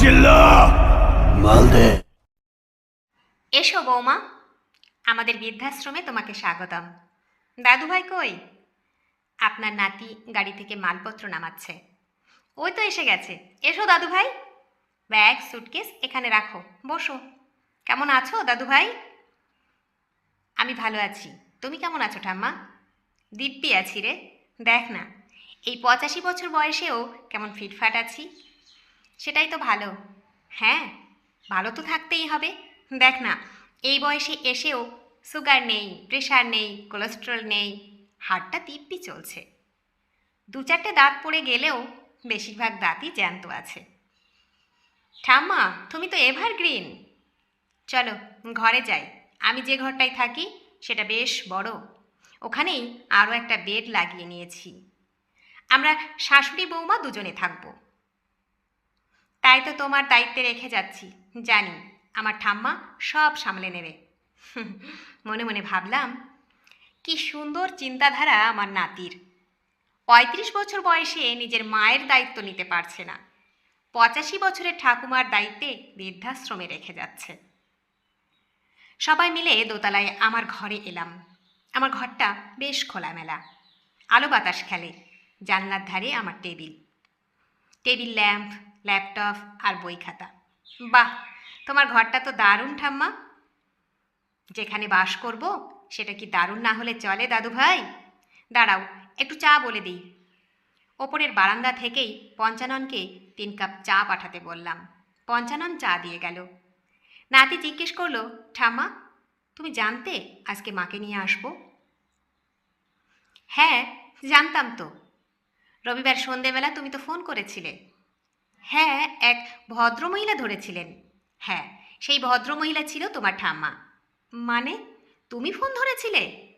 চিল্লা মাল দে এসো বৌমা, আমাদের বৃদ্ধাশ্রমে তোমাকে স্বাগতম। দাদুভাই কই? আপনার নাতি গাড়ি থেকে মালপত্র নামাচ্ছে। ওই তো এসে গেছে। এসো দাদুভাই। ব্যাগ, সুটকেস এখানে রাখো। বসো। কেমন আছো দাদুভাই? আমি ভালো আছি। তুমি কেমন আছো ঠাম্মা? দিব্যি আছি রে। দেখ না, এই পঁচাশি বছর বয়সেও কেমন ফিটফাট আছি। সেটাই তো ভালো। হ্যাঁ ভালো তো থাকতেই হবে। দেখ না, এই বয়সে এসেও সুগার নেই, প্রেশার নেই, কোলেস্ট্রল নেই, হাড়টা দিব্যি চলছে। দু চারটে দাঁত পড়ে গেলেও বেশিরভাগ দাঁতই জ্যান্ত আছে। ঠাম্মা, তুমি তো এভারগ্রিন চলো, ঘরে যাই। আমি যে ঘরটায় থাকি, সেটা বেশ বড়। ওখানেই আরও একটা বেড লাগিয়ে নিয়েছি। আমরা শাশুড়ি বৌমা দুজনে থাকব। তাই তো তোমার দায়িত্বে রেখে যাচ্ছি। জানি, আমার ঠাম্মা সব সামলে নেবে। মনে মনে ভাবলাম, কি সুন্দর চিন্তাধারা আমার নাতির। পঁয়ত্রিশ বছর বয়সে নিজের মায়ের দায়িত্ব নিতে পারছে না। পঁচাশি বছরের ঠাকুমার দায়িত্বে বৃদ্ধাশ্রমে রেখে যাচ্ছে। সবাই মিলে দোতলায় আমার ঘরে এলাম। আমার ঘরটা বেশ খোলামেলা। আলো বাতাস খেলে। জানলার ধারে আমার টেবিল। টেবিল ল্যাম্প ল্যাপটপ আর বই খাতা। বাহ, তোমার ঘরটা তো দারুণ ঠাম্মা। যেখানে বাস করব, সেটা কি দারুণ না হলে চলে দাদু ভাই? দাঁড়াও, একটু চা বলে দিই। ওপরের বারান্দা থেকেই পঞ্চাননকে তিন কাপ চা পাঠাতে বললাম। পঞ্চানন চা দিয়ে গেল। নাতি জিজ্ঞেস করল, ঠাম্মা, তুমি জানতে আজকে মাকে নিয়ে আসব? হ্যাঁ জানতাম তো। রবিবার সন্ধেবেলা তুমি তো ফোন করেছিলে। হ্যাঁ এক ভদ্রমহিলা ধরেছিলেন। হ্যাঁ সেই ভদ্রমহিলা ছিল তোমার ঠাম্মা। মানে তুমি ফোন ধরেছিলে?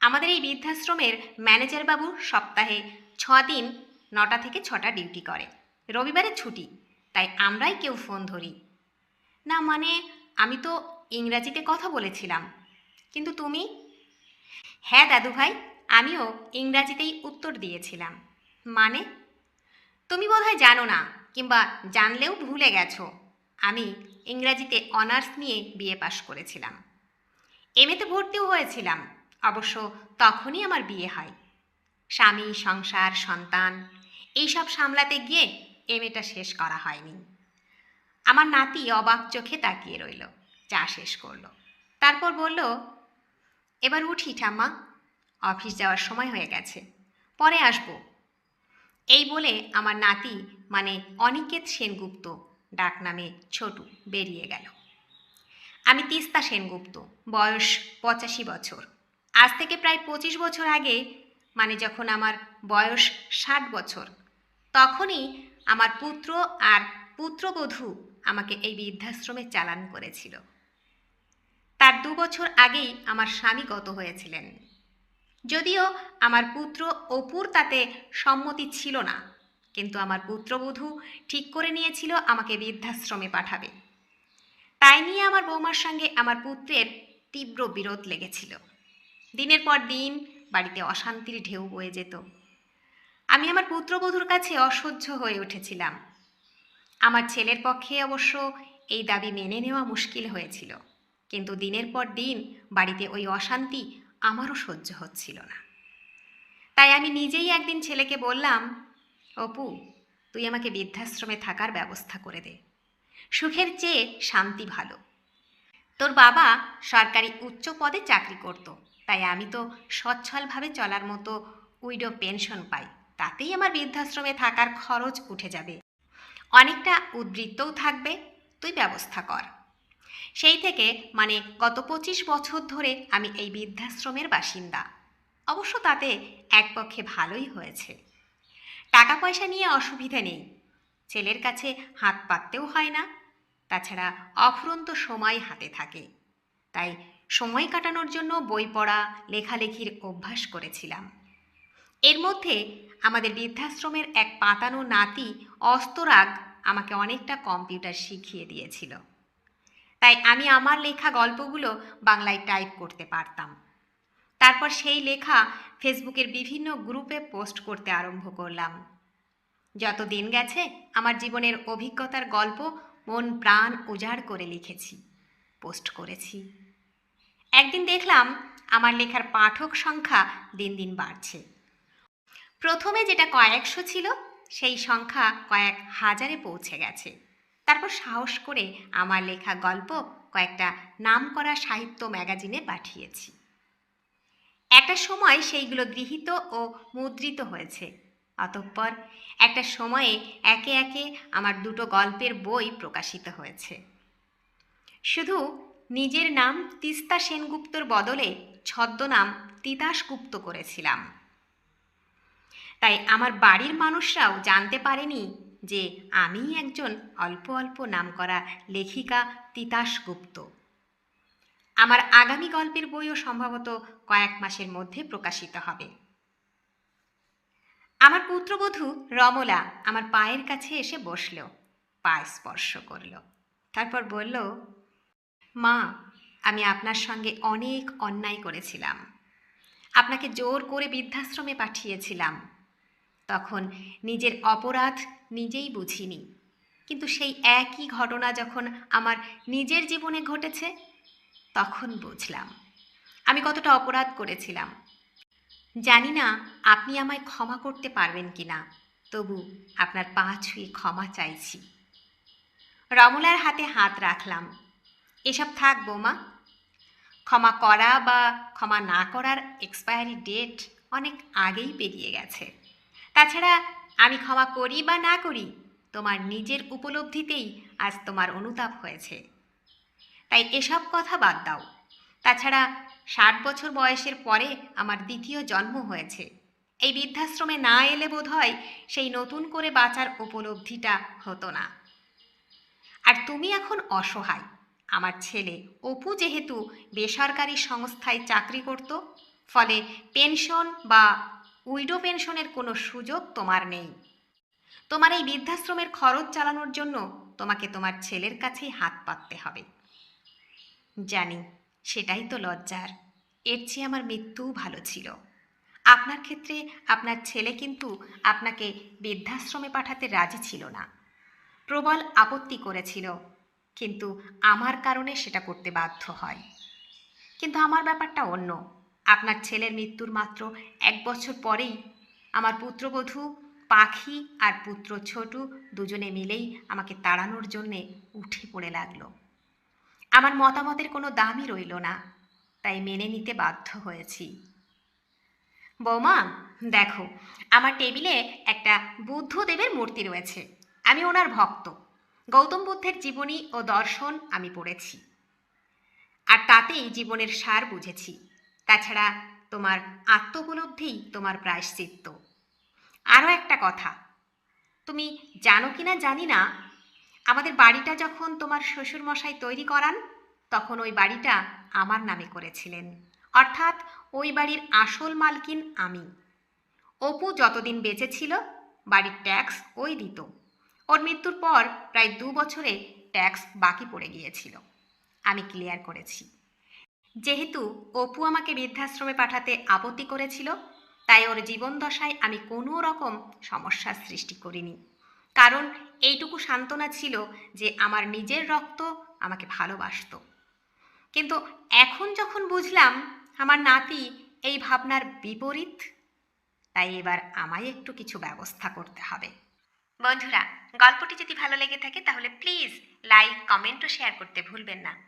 আমাদের এই বৃদ্ধাশ্রমের ম্যানেজার বাবু সপ্তাহে ছ দিন, নটা থেকে ছটা ডিউটি করে। রবিবারে ছুটি, তাই আমরাই কেউ ফোন ধরি। না মানে আমি তো ইংরাজিতে কথা বলেছিলাম। কিন্তু তুমি? হ্যাঁ দাদু ভাই আমিও ইংরাজিতেই উত্তর দিয়েছিলাম। মানে? তুমি বোধহয় জানো না কিংবা জানলেও ভুলে গেছো, আমি ইংরাজিতে অনার্স নিয়ে বিএ পাশ করেছিলাম। এমএতে ভর্তিও হয়েছিলাম, অবশ্য তখনই আমার বিয়ে হয়। স্বামী, সংসার, সন্তান, এইসব সামলাতে গিয়ে এমএটা শেষ করা হয়নি। আমার নাতি অবাক চোখে তাকিয়ে রইল, চা শেষ করল। তারপর বলল, এবার উঠি ঠাম্মা, অফিস যাওয়ার সময় হয়ে গেছে, পরে আসব। এই বলে আমার নাতি মানে অনিকেত সেনগুপ্ত ডাক নামে ছোটু বেরিয়ে গেল। আমি তিস্তা সেনগুপ্ত, বয়স পঁচাশি বছর। আজ থেকে প্রায় পঁচিশ বছর আগে মানে যখন আমার বয়স ষাট বছর, তখনই আমার পুত্র আর পুত্রবধূ আমাকে এই বৃদ্ধাশ্রমে চালান করেছিল। তার দু বছর আগেই আমার স্বামী গত হয়েছিলেন। যদিও আমার পুত্র অপুর তাতে সম্মতি ছিল না, কিন্তু আমার পুত্রবধূ ঠিক করে নিয়েছিল আমাকে বৃদ্ধাশ্রমে পাঠাবে। তাই নিয়ে আমার বৌমার সঙ্গে আমার পুত্রের তীব্র বিরোধ লেগেছিল। দিনের পর দিন বাড়িতে অশান্তির ঢেউ বয়ে যেত। আমি আমার পুত্রবধূর কাছে অসহ্য হয়ে উঠেছিলাম। আমার ছেলের পক্ষে অবশ্য এই দাবি মেনে নেওয়া মুশকিল হয়েছিল, কিন্তু দিনের পর দিন বাড়িতে ওই অশান্তি আমারও সহ্য হচ্ছিল না। তাই আমি নিজেই একদিন ছেলেকে বললাম, অপু, তুই আমাকে বৃদ্ধাশ্রমে থাকার ব্যবস্থা করে দে। সুখের চেয়ে শান্তি ভালো। তোর বাবা সরকারি উচ্চ পদে চাকরি করত, তাই আমি তো সচ্ছলভাবে চলার মতো উইডো পেনশন পাই। তাতেই আমার বৃদ্ধাশ্রমে থাকার খরচ উঠে যাবে। অনেকটা উদ্বৃত্তও থাকবে। তুই ব্যবস্থা কর। সেই থেকে মানে গত পঁচিশ বছর ধরে আমি এই বৃদ্ধাশ্রমের বাসিন্দা। অবশ্য তাতে এক পক্ষে ভালোই হয়েছে। টাকা পয়সা নিয়ে অসুবিধা নেই। ছেলের কাছে হাত পাততেও হয় না। তাছাড়া অফুরন্ত সময় হাতে থাকে। তাই সময় কাটানোর জন্য বই পড়া, লেখালেখির অভ্যাস করেছিলাম। এর মধ্যে আমাদের বৃদ্ধাশ্রমের এক পাতানো নাতি অস্তরাগ আমাকে অনেকটা কম্পিউটার শিখিয়ে দিয়েছিল। তাই আমি আমার লেখা গল্পগুলো বাংলায় টাইপ করতে পারতাম। তারপর সেই লেখা ফেসবুকের বিভিন্ন গ্রুপে পোস্ট করতে আরম্ভ করলাম। যত দিন গেছে, আমার জীবনের অভিজ্ঞতার গল্প মন প্রাণ উজাড় করে লিখেছি, পোস্ট করেছি। একদিন দেখলাম, আমার লেখার পাঠক সংখ্যা দিন দিন বাড়ছে। প্রথমে যেটা কয়েকশো ছিল, সেই সংখ্যা কয়েক হাজারে পৌঁছে গেছে। তারপর সাহস করে আমার লেখা গল্প কয়েকটা নামকরা সাহিত্য ম্যাগাজিনে পাঠিয়েছি। একটা সময় সেইগুলো গৃহীত ও মুদ্রিত হয়েছে। অতঃপর একটা সময়ে একে একে আমার দুটো গল্পের বই প্রকাশিত হয়েছে। শুধু নিজের নাম তিস্তা সেনগুপ্তর বদলে ছদ্মনাম তিতাস গুপ্ত করেছিলাম। তাই আমার বাড়ির মানুষরাও জানতে পারেনি যে আমি একজন অল্প অল্প নামকরা লেখিকা তিতাস গুপ্ত। আমার আগামী গল্পের বইও সম্ভবত কয়েক মাসের মধ্যে প্রকাশিত হবে। আমার পুত্রবধূ রমলা আমার পায়ের কাছে এসে বসল, পায়ে স্পর্শ করল। তারপর বলল, মা, আমি আপনার সঙ্গে অনেক অন্যায় করেছিলাম। আপনাকে জোর করে বৃদ্ধাশ্রমে পাঠিয়েছিলাম। তখন নিজের অপরাধ নিজেই বুঝিনি। কিন্তু সেই একই ঘটনা যখন আমার নিজের জীবনে ঘটেছে, তখন বুঝলাম। আমি কতটা অপরাধ করেছিলাম। জানি না আপনি আমায় ক্ষমা করতে পারবেন কি না তবু আপনার পা ছুঁয়ে ক্ষমা চাইছি। রমলার হাতে হাত রাখলাম। এসব থাক বৌমা। ক্ষমা করা বা ক্ষমা না করার এক্সপায়ারি ডেট অনেক আগেই পেরিয়ে গেছে। তাছাড়া আমি ক্ষমা করি বা না করি, তোমার নিজের উপলব্ধিতেই আজ তোমার অনুতাপ হয়েছে। তাই এসব কথা বাদ দাও। তাছাড়া ষাট বছর বয়সের পরে আমার দ্বিতীয় জন্ম হয়েছে। এই বৃদ্ধাশ্রমে না এলে বোধ হয় সেই নতুন করে বাঁচার উপলব্ধিটা হতো না। আর তুমি এখন অসহায়। আমার ছেলে অপু যেহেতু বেসরকারি সংস্থায় চাকরি করত, ফলে পেনশন বা উইডো পেনশনের কোনো সুযোগ তোমার নেই। তোমার এই বৃদ্ধাশ্রমের খরচ চালানোর জন্য তোমাকে তোমার ছেলের কাছেই হাত পাততে হবে। জানি, সেটাই তো লজ্জার। এর চেয়ে আমার মৃত্যুও ভালো ছিল। আপনার ক্ষেত্রে আপনার ছেলে কিন্তু আপনাকে বৃদ্ধাশ্রমে পাঠাতে রাজি ছিল না। প্রবল আপত্তি করেছিল, কিন্তু আমার কারণে সেটা করতে বাধ্য হয়। কিন্তু আমার ব্যাপারটা অন্য। আপনার ছেলের মৃত্যুর মাত্র এক বছর পরেই আমার পুত্রবধূ, পাখি আর পুত্র ছোটু দুজনে মিলেই আমাকে তাড়ানোর জন্যে উঠে পড়ে লাগল। আমার মতামতের কোনো দামই রইল না, তাই মেনে নিতে বাধ্য হয়েছি। বৌমা, দেখো, আমার টেবিলে একটা বুদ্ধদেবের মূর্তি রয়েছে, আমি ওনার ভক্ত। গৌতম বুদ্ধের জীবনী ও দর্শন আমি পড়েছি। আর তাতেই জীবনের সার বুঝেছি। তাছাড়া তোমার আত্মোপলব্ধিই তোমার প্রায়শ্চিত্ত। আরও একটা কথা, তুমি জানো কি না জানি না, আমাদের বাড়িটা যখন তোমার শ্বশুরমশাই তৈরি করান, তখন ওই বাড়িটা আমার নামে করেছিলেন। অর্থাৎ ওই বাড়ির আসল মালকিন আমি। অপু যতদিন বেঁচে ছিল, বাড়ির ট্যাক্স ওই দিত। ওর মৃত্যুর পর প্রায় দু বছরে ট্যাক্স বাকি পড়ে গিয়েছিল। আমি ক্লিয়ার করেছি। যেহেতু অপু আমাকে বৃদ্ধাশ্রমে পাঠাতে আপত্তি করেছিল, তাই ওর জীবন দশায় আমি কোনো রকম সমস্যার সৃষ্টি করিনি। কারণ এইটুকু সান্ত্বনা ছিল যে আমার নিজের রক্ত আমাকে ভালোবাসত। কিন্তু এখন যখন বুঝলাম আমার নাতি এই ভাবনার বিপরীত, তাই এবার আমায় একটু কিছু ব্যবস্থা করতে হবে। বন্ধুরা, গল্পটি যদি ভালো লেগে থাকে তাহলে প্লিজ লাইক, কমেন্ট ও শেয়ার করতে ভুলবেন না।